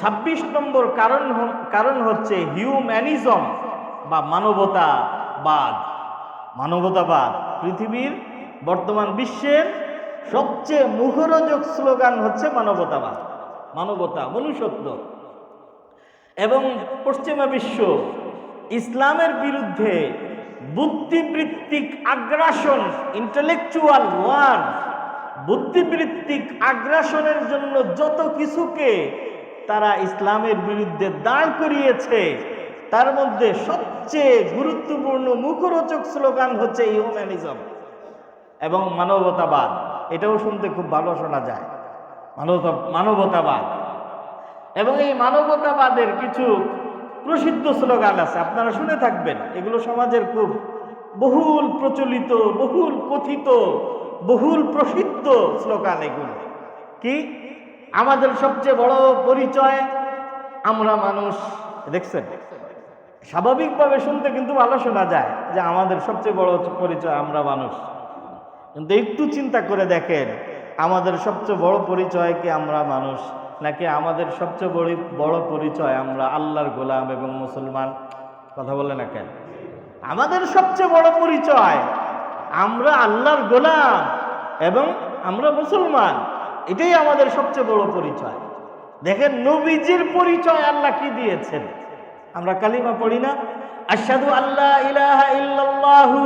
২৬ নম্বর কারণ কারণ হচ্ছে হিউম্যানিজম বা মানবতাবাদ। মানবতাবাদ, পৃথিবীর বর্তমান বিশ্বের সবচেয়ে মুখরোচক স্লোগান হচ্ছে মানবতাবাদ, মানবতা, মনুষ্যত্ব। এবং পশ্চিমা বিশ্ব ইসলামের বিরুদ্ধে বুদ্ধিবৃত্তিক আগ্রাসন ইন্টেলেকচুয়াল ওয়ার বুদ্ধিবৃত্তিক আগ্রাসনের জন্য যত কিছুকে তারা ইসলামের বিরুদ্ধে দাঁড় করিয়েছে। তার মধ্যে সবচেয়ে গুরুত্বপূর্ণ মুখরোচক স্লোগান হচ্ছে হিউম্যানিজম এবং মানবতাবাদ। এটাও শুনতে খুব ভালো শোনা যায়। মানবতা, মানবতাবাদ। এবং এই মানবতাবাদের কিছু প্রসিদ্ধ স্লোগান আছে, আপনারা শুনে থাকবেন। এগুলো সমাজের খুব বহুল প্রচলিত, বহুল কথিত, বহুল প্রসিদ্ধ স্লোগান এগুলো। কি? আমাদের সবচেয়ে বড় পরিচয় আমরা মানুষ। দেখছেন? স্বাভাবিকভাবে শুনতে কিন্তু ভালো শোনা যায় যে আমাদের সবচেয়ে বড় পরিচয় আমরা মানুষ। কিন্তু একটু চিন্তা করে দেখেন, আমাদের সবচেয়ে বড় পরিচয় কি আমরা মানুষ, নাকি আমাদের সবচেয়ে বড় বড় পরিচয় আমরা আল্লাহর গোলাম এবং মুসলমান? কথা বলে না কেন? আমাদের সবচেয়ে বড় পরিচয় আমরা আল্লাহর গোলাম এবং আমরা মুসলমান। এটাই আমাদের সবচেয়ে বড় পরিচয়। দেখেন নবীজির পরিচয় আল্লাহ কি দিয়েছেন? আমরা কালিমা পড়ি না। আশহাদু আল্লাহ ইলাহা ইল্লাল্লাহু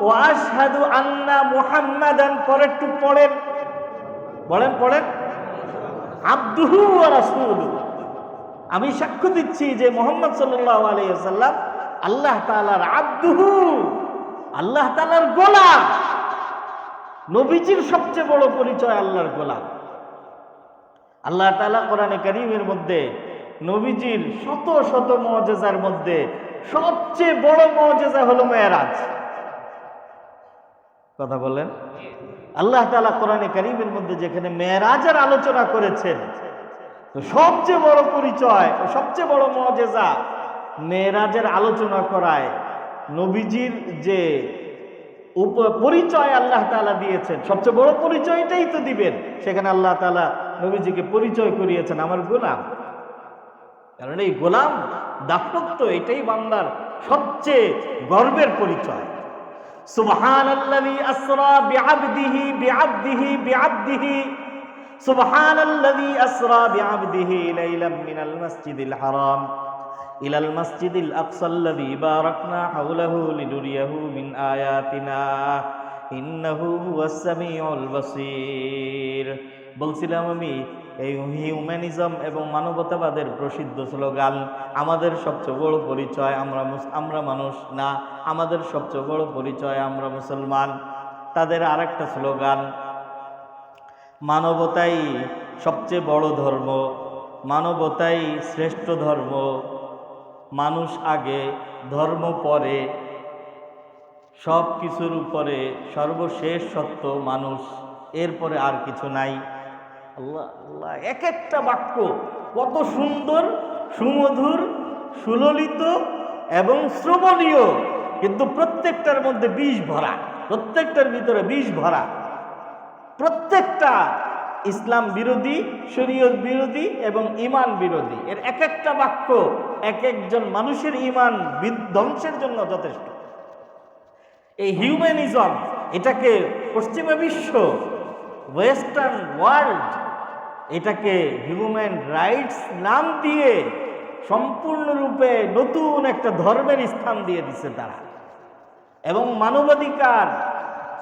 ও আশহাদু আন্না মুহাম্মাদান। পরে একটু পড়েন। বলেন, পড়েন। আব্দুহু ওয়া রাসূলুহু আমি সাক্ষ্য দিচ্ছি যে মোহাম্মদ সাল্লাল্লাহু আলাইহি ওয়াসাল্লাম আল্লাহ তাআলার আব্দুহু, আল্লাহ তাআলার গোলাম। নবীজির সবচেয়ে বড় পরিচয় আল্লাহর গোলাম। আল্লাহ তালা কোরআনে করিমের মধ্যে, নবীজির শত শত মজেজার মধ্যে সবচেয়ে বড় মজেজা হলো মেয়েরাজ। কথা বলেন আল্লাহ তালা কোরআনে কারীমের মধ্যে যেখানে মেয়েরাজের আলোচনা করেছেন সবচেয়ে বড় পরিচয়, সবচেয়ে বড় মজেজা মেয়েরাজের আলোচনা করায় নবীজির যে পরিচয় আল্লাহ তাআলা দিয়েছেন, সবচেয়ে বড় পরিচয়টাই তো দিবেন। সেখানে আল্লাহ তাআলা নবীজিকে পরিচয় করিয়েছেন আমার গোলাম। কারণ এই গোলাম দাসত্ব এটাই বান্দার সবচেয়ে গর্বের পরিচয়। সুবহান আসরা সুবহান বলছিলাম, আমি এই হিউম্যানিজম এবং মানবতাবাদের প্রসিদ্ধ স্লোগান, আমাদের সবচেয়ে বড় পরিচয় আমরা আমরা মানুষ না, আমাদের সবচেয়ে বড় পরিচয় আমরা মুসলমান। তাদের আরেকটা স্লোগান, মানবতাই সবচেয়ে বড় ধর্ম, মানবতাই শ্রেষ্ঠ ধর্ম, মানুষ আগে, ধর্ম পরে সব কিছুর উপরে সর্বশেষ সত্য মানুষ, এরপরে আর কিছু নাই। আল্লাহ আল্লাহ, এক একটা বাক্য কত সুন্দর, সুমধুর, সুললিত এবং শ্রবণীয়, কিন্তু প্রত্যেকটার মধ্যে বিষ ভরা, প্রত্যেকটার ভিতরে বিষ ভরা। প্রত্যেকটা ইসলাম বিরোধী, শরীয়ত বিরোধী এবং ইমান বিরোধী। এর এক একটা বাক্য এক একজন মানুষের ইমান বিধ্বংসের জন্য যথেষ্ট। এই হিউম্যানিজম এটাকে পশ্চিমা বিশ্ব ওয়েস্টার্ন ওয়ার্ল্ড এটাকে হিউম্যান রাইটস নাম দিয়ে সম্পূর্ণরূপে নতুন একটা ধর্মের স্থান দিয়ে দিছে তারা। এবং মানবাধিকার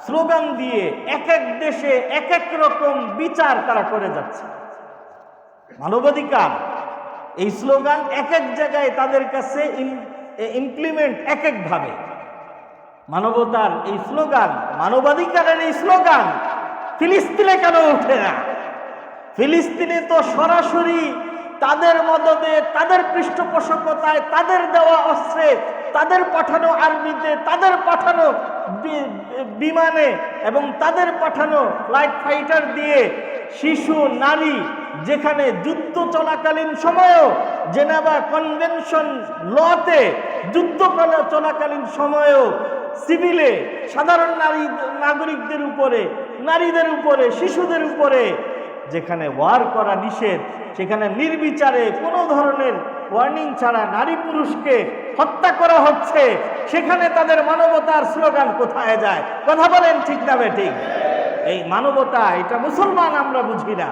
স্লোগান দিয়ে এক এক দেশে এক এক রকম বিচার তারা করে যাচ্ছে। মানবাধিকার, এই স্লোগান এক এক জায়গায় তাদের কাছে ইমপ্লিমেন্ট এক একভাবে মানবতার এই স্লোগান, মানবাধিকারের এই স্লোগান, ফিলিস্তিনে কেন উঠে না? ফিলিস্তিনে তো সরাসরি তাদের মদদে তাদের পৃষ্ঠপোষকতায়, তাদের দেওয়া অস্ত্রে, তাদের পাঠানো আর্মিতে, তাদের পাঠানো বিমানে এবং তাদের পাঠানো লাইট ফাইটার দিয়ে শিশু, নারী, যেখানে যুদ্ধ চলাকালীন সময়েও জেনেভা কনভেনশন লতে যুদ্ধ কলা- চলাকালীন সময়েও সিভিলে, সাধারণ নারী, নাগরিকদের উপরে, নারীদের উপরে, শিশুদের উপরে, যেখানে ওয়ার করা নিষেধ, সেখানে নির্বিচারে কোনো ধরনের ওয়ার্নিং ছাড়া নারী পুরুষকে হত্যা করা হচ্ছে, সেখানে তাদের মানবতার স্লোগান কোথায় যায়? কথা বলেন ঠিক না ঠিক? এই মানবতা, এটা মুসলমান আমরা বুঝি না।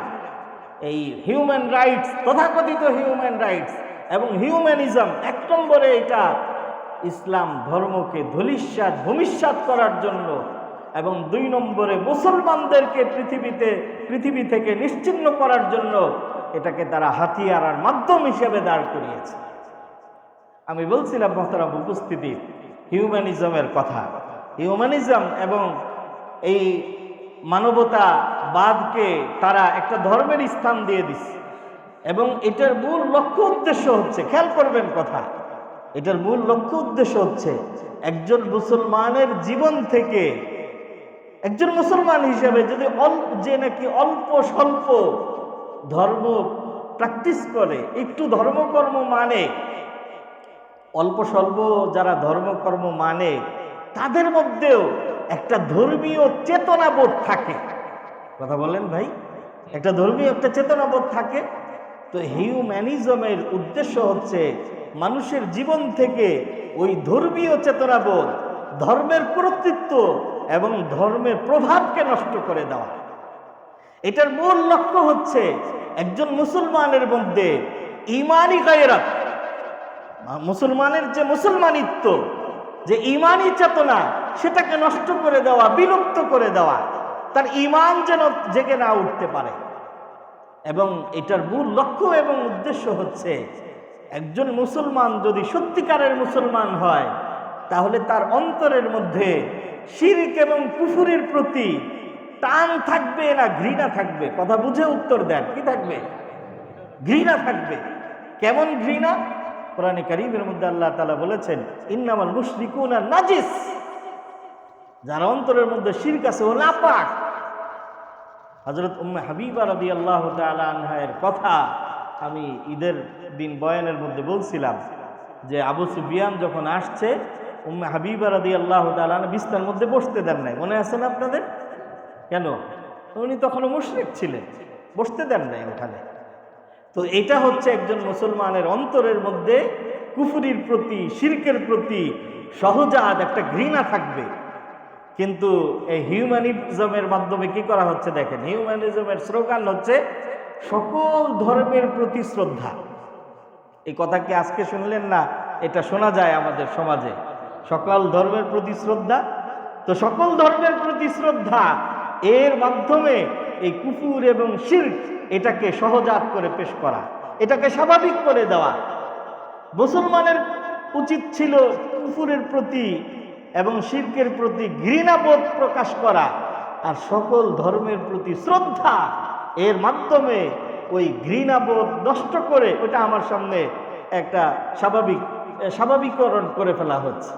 এই হিউম্যান রাইটস তথাকথিত হিউম্যান রাইটস এবং হিউম্যানিজম এক নম্বরে এটা ইসলাম ধর্মকে ধলিস্বাদ ভূমিষ্যাত করার জন্য এবং দুই নম্বরে মুসলমানদেরকে পৃথিবীতে, পৃথিবী থেকে নিশ্চিহ্ন করার জন্য এটাকে তারা হাতিয়ার আর মাধ্যম হিসেবে দাঁড় করিয়েছে। আমি বলছিলাম, মহতারাম, উপস্থিতি হিউম্যানিজমের কথা। হিউম্যানিজম এবং এই মানবতাবাদকে তারা একটা ধর্মের স্থান দিয়ে দিচ্ছে। এবং এটার মূল লক্ষ্য উদ্দেশ্য হচ্ছে, খেয়াল করবেন কথা এটার মূল লক্ষ্য উদ্দেশ্য হচ্ছে একজন মুসলমানের জীবন থেকে একজন মুসলমান হিসেবে যদি অল্প যে নাকি অল্প স্বল্প ধর্ম প্র্যাকটিস করে, একটু ধর্মকর্ম মানে অল্প স্বল্প যারা ধর্মকর্ম মানে তাদের মধ্যেও একটা ধর্মীয় চেতনাবোধ থাকে। কথা বলেন ভাই, একটা ধর্মীয় একটা চেতনাবোধ থাকে। তো হিউম্যানিজমের উদ্দেশ্য হচ্ছে মানুষের জীবন থেকে ওই ধর্মীয় চেতনাবোধ, ধর্মের কর্তৃত্ব এবং ধর্মের প্রভাবকে নষ্ট করে দেওয়া। এটার মূল লক্ষ্য হচ্ছে একজন মুসলমানের মধ্যে ইমানি গায়রাত, মুসলমানের যে মুসলমানিত্ব, যে ইমানি চেতনা, সেটাকে নষ্ট করে দেওয়া, বিলুপ্ত করে দেওয়া, তার ইমান যেন জেগে না উঠতে পারে। এবং এটার মূল লক্ষ্য এবং উদ্দেশ্য হচ্ছে, একজন মুসলমান যদি সত্যিকারের মুসলমান হয়, তাহলে তার অন্তরের মধ্যে শিরিক এবং কুফুরির প্রতি টান থাকবে না, ঘৃণা থাকবে? কথা বুঝে উত্তর দেন, কি থাকবে? ঘৃণা থাকবে। কেমন ঘৃণা? কোরআনে কারিমের মধ্যে আল্লাহ তালা বলেছেন, ইন্নামাল মুশরিকুনা নাজিস। যার অন্তরের মধ্যে শিরক আছে ও নাপাক। হজরত উম্মে হাবিবা রবি আল্লাহ আনহায়ের কথা আমি ঈদের দিন বয়ানের মধ্যে বলছিলাম যে আবু সুবিয়ান যখন আসছে, উম্মে হাবিবা রদি আল্লাহ তালান বিস্তার মধ্যে বসতে দেন নাই। মনে আছে না আপনাদের? কেন? উনি তখনও মুশরিক ছিলেন, বসতে দেন নাই ওখানে। তো এটা হচ্ছে একজন মুসলমানের অন্তরের মধ্যে কুফুরির প্রতি, শিরকের প্রতি সহজাত একটা ঘৃণা থাকবে। কিন্তু এই হিউম্যানিজমের মাধ্যমে কি করা হচ্ছে দেখেন? হিউম্যানিজমের স্লোগান হচ্ছে, সকল ধর্মের প্রতি শ্রদ্ধা। এই কথা কি আজকে শুনলেন না? এটা শোনা যায় আমাদের সমাজে। সকল ধর্মের প্রতি শ্রদ্ধা? তো সকল ধর্মের প্রতি শ্রদ্ধা, এর মাধ্যমে এই কুকুর এবং শির্ক এটাকে সহজাত করে পেশ করা, এটাকে স্বাভাবিক করে দেওয়া। মুসলমানের উচিত ছিল কুকুরের প্রতি এবং শির্কের প্রতি ঘৃণাবোধ প্রকাশ করা, আর সকল ধর্মের প্রতি শ্রদ্ধা, এর মাধ্যমে ওই ঘৃণাবোধ নষ্ট করে ওটা আমার সামনে একটা স্বাভাবিক স্বাভাবিকরণ করে ফেলা হচ্ছে।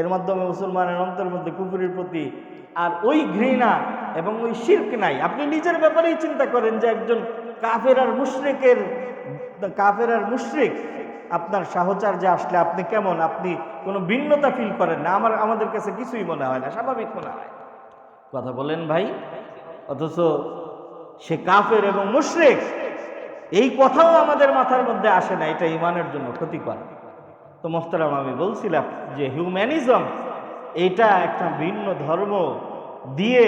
এর মাধ্যমে মুসলমানের অন্তর মধ্যে কুকুরের প্রতি আর ওই ঘৃণা এবং ওই শির্ক নাই। আপনি নিজের ব্যাপারেই চিন্তা করেন যে একজন কাফের আর মুশরিকের, কাফের আর মুশরিক আপনার সাহচার্যে আসলে আপনি কেমন? আপনি কোনো ভিন্নতা ফিল করেন না? আমার, আমাদের কাছে কিছুই মনে হয় না। স্বাভাবিক মনে হয়। কথা বলেন ভাই। অথচ সে কাফের এবং মুশরিক, এই কথাও আমাদের মাথার মধ্যে আসে না। এটা ইমানের জন্য ক্ষতিকর। তো মোহতারাম, আমি বলছিলাম যে হিউম্যানিজম এটা একটা ভিন্ন ধর্ম দিয়ে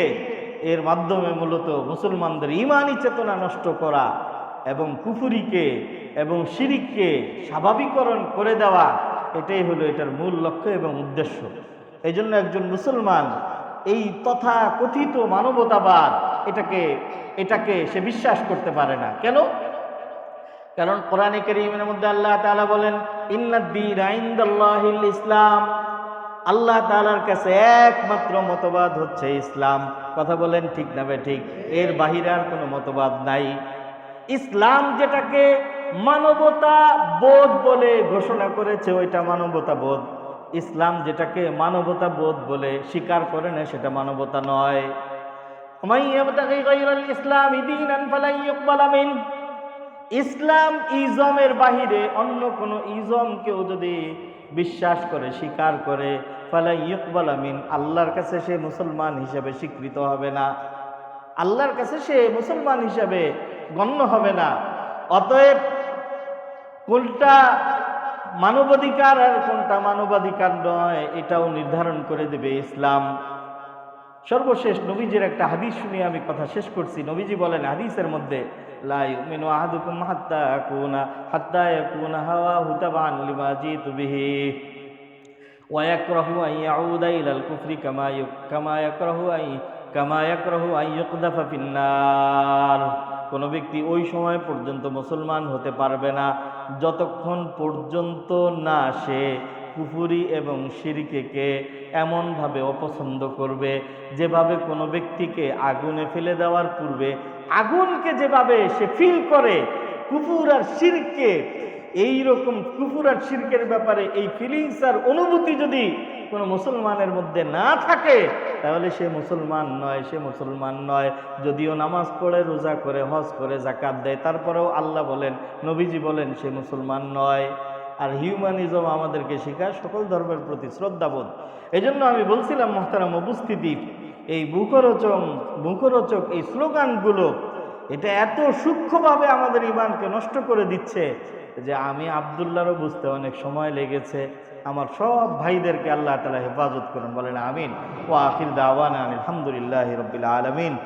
এর মাধ্যমে মূলত মুসলমানদের ইমানি চেতনা নষ্ট করা এবং কুফুরিকে এবং শিরিককে স্বাভাবিকরণ করে দেওয়া, এটাই হলো এটার মূল লক্ষ্য এবং উদ্দেশ্য। এই জন্য একজন মুসলমান এই তথা কথিত মানবতাবাদ এটাকে এটাকে সে বিশ্বাস করতে পারে না। কেন? কারণ কোরআনে করিমের মধ্যে আল্লাহ তাআলা বলেন ইন্নাদ্দিন আইন্দাল্লাহিল ইসলাম। আল্লাহ তাআলার কাছে একমাত্র মতবাদ হচ্ছে ইসলাম। কথা বলেন ঠিক না বে ঠিক? এর বাহিরে আর কোনো মতবাদ নাই। ইসলাম যেটাকে মানবতা বোধ বলে ঘোষণা করেছে, ওইটা মানবতা বোধ। ইসলাম যেটাকে মানবতা বোধ বলে স্বীকার করে না সেটা মানবতা নয়। ইসলাম ইসলাম ইজমের বাহিরে অন্য কোন ইজম কেউ যদি বিশ্বাস করে, স্বীকার করে ফালাই ইকবাল আমিন আল্লাহর কাছে সে মুসলমান হিসেবে স্বীকৃত হবে না। আল্লাহর কাছে সে মুসলমান হিসাবে গণ্য হবে না। অতএব কোনটা মানবাধিকার আর কোনটা মানবাধিকার নয়, এটাও নির্ধারণ করে দেবে ইসলাম। সর্বশেষ নবীজির একটা হাদিস শুনে আমি কথা শেষ করছি। নবীজি বলেন হাদিসের মধ্যে, লা ইউমিনু আহাদুকুম হাত্তা ইয়াকুনা হাত্তা ইয়াকুনা হাওয়াহু তাবান লিমা জিতু বিহি। ওয়া ইয়াকরাহু আন ইয়াউদা ইলাল কুফরি কামা ইউ, কামা ইয়াকরাহু আন কামা ইয়াকরাহু আন ইউকদাফা ফিন্নার। কোন ব্যক্তি ওই সময় পর্যন্ত মুসলমান হতে পারবে না, যতক্ষণ পর্যন্ত না সে কুফুরি এবং শিরকেকে এমনভাবে অপছন্দ করবে, যেভাবে কোনো ব্যক্তিকে আগুনে ফেলে দেওয়ার পূর্বে আগুনকে যেভাবে সে ফিল করে, কুফুর আর শিরকে এই রকম কুফুর আর শিরকের ব্যাপারে এই ফিলিংস আর অনুভূতি যদি কোনো মুসলমানের মধ্যে না থাকে, তাহলে সে মুসলমান নয়, সে মুসলমান নয়। যদিও নামাজ পড়ে, রোজা করে, হজ করে জাকাত দেয়, তারপরেও আল্লাহ বলেন, নবীজি বলেন, সে মুসলমান নয়। আর হিউম্যানিজম আমাদেরকে শেখায় সকল ধর্মের প্রতি শ্রদ্ধাবোধ। এই জন্য আমি বলছিলাম, মোহতারাম উপস্থিতি, এই মুখরোচক মুখরোচক এই স্লোগানগুলো এটা এত সূক্ষ্মভাবে আমাদের ইমানকে নষ্ট করে দিচ্ছে যে আমি আবদুল্লাহরও বুঝতে অনেক সময় লেগেছে। আমার সব ভাইদেরকে আল্লাহ তালা হেফাজত করুন, বলেন আমিন। ও আখির দাওয়ান আলহামদুলিল্লাহ রবিল আলমিন।